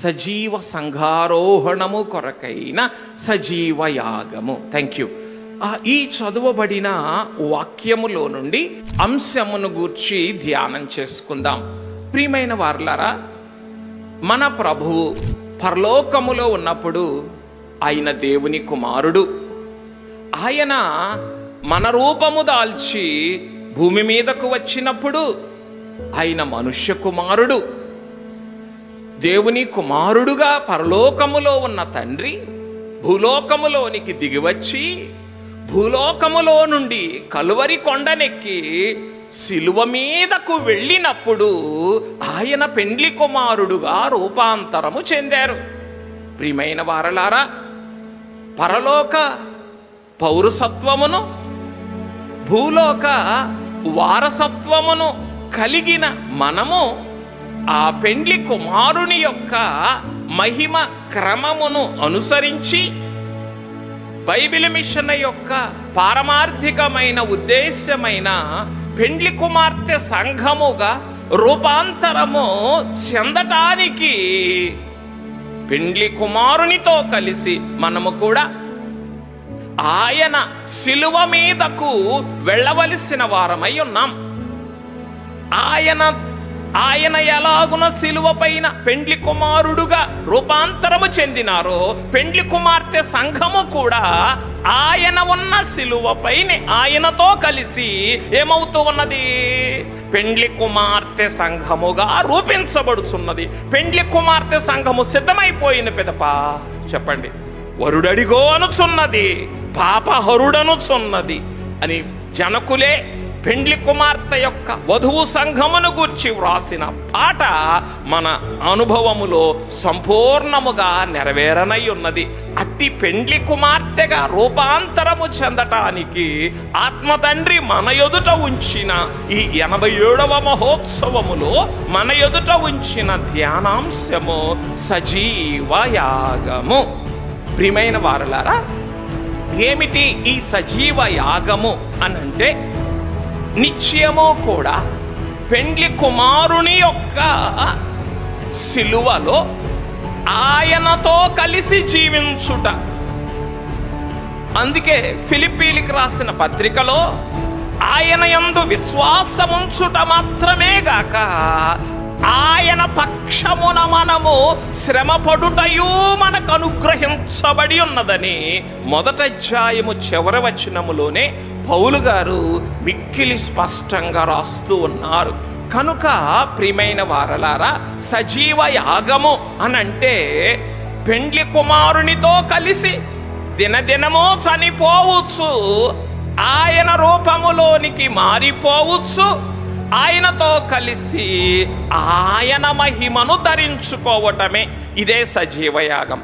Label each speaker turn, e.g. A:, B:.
A: సజీవ సంఘారోహణము కొరకైన సజీవ యాగము. థ్యాంక్ యూ ఈ చదువబడిన వాక్యములో నుండి అంశమును గూర్చి ధ్యానం చేసుకుందాం. ప్రియమైన వార్లారా మన ప్రభువు పరలోకములో ఉన్నప్పుడు ఆయన దేవుని కుమారుడు. ఆయన మన రూపము దాల్చి భూమి మీదకు వచ్చినప్పుడు ఆయన మనుష్య కుమారుడు. దేవుని కుమారుడుగా పరలోకములో ఉన్న తండ్రి భూలోకములోనికి దిగివచ్చి భూలోకములో నుండి కలువరి కొండనెక్కి శిలువ మీదకు వెళ్ళినప్పుడు ఆయన పెండ్లి కుమారుడుగా రూపాంతరము చెందారు. ప్రియమైన వారలారా పరలోక పౌరసత్వమును భూలోక వారసత్వమును కలిగిన మనము ఆ పెండ్లి కుమారుని యొక్క మహిమ క్రమమును అనుసరించి బైబిల్ మిషన్ యొక్క పారమార్థికమైన ఉద్దేశ్యమైన పెండ్లి కుమార్తె సంఘముగా రూపాంతరము చెందటానికి పెండ్లి కుమారునితో కలిసి మనము కూడా ఆయన శిలువ మీదకు వెళ్ళవలసిన వారమై ఉన్నాం. ఆయన ఆయన ఎలాగున సిలువ పైన పెండ్లి కుమారుడుగా రూపాంతరము చెందినారో పెండ్లి కుమార్తె సంఘము కూడా ఆయన ఉన్న శిలువ పైన ఆయనతో కలిసి ఏమవుతూ ఉన్నది? పెండ్లి కుమార్తె సంఘముగా రూపించబడుచున్నది. పెండ్లి కుమార్తె సంఘము సిద్ధమైపోయిన పెదప చెప్పండి. వరుడడిగో అనుచున్నది పాపహరుడనుచున్నది అని జనకులే పెండ్లి కుమార్తె యొక్క వధువు సంఘమును గూర్చి వ్రాసిన పాట మన అనుభవములో సంపూర్ణముగా నెరవేరనై ఉన్నది అతి పెండ్లి కుమార్తెగా రూపాంతరము చెందటానికి ఆత్మ తండ్రి మన ఎదుట ఉంచిన ఈ ఎనభై ఏడవ మహోత్సవములో మన ఎదుట ఉంచిన ధ్యానాంశము సజీవ యాగము. ప్రియమైన వారలారా ఏమిటి ఈ సజీవ యాగము అనంటే నిత్యము కూడా పెండ్లి కుమారుని యొక్క సిలువలో ఆయనతో కలిసి జీవించుట. అందుకే ఫిలిపీలికి రాసిన పత్రికలో ఆయన యందు విశ్వాసముంచుట మాత్రమే గాక ఆయన పక్షమున మనము శ్రమపడుటయు మనకు అనుగ్రహించబడి ఉన్నదని మొదట అధ్యాయము చివరి వచనములోనే పౌలు గారు మిక్కిలి స్పష్టంగా రాస్తూ ఉన్నారు. కనుక ప్రియమైన వారలారా సజీవ యాగము అనంటే పెండ్లి కుమారునితో కలిసి దినదినము చనిపోవచ్చు. ఆయన రూపములోనికి మారిపోవచ్చు. ఆయనతో కలిసి ఆయన మహిమను ధరించుకోవటమే ఇదే సజీవయాగం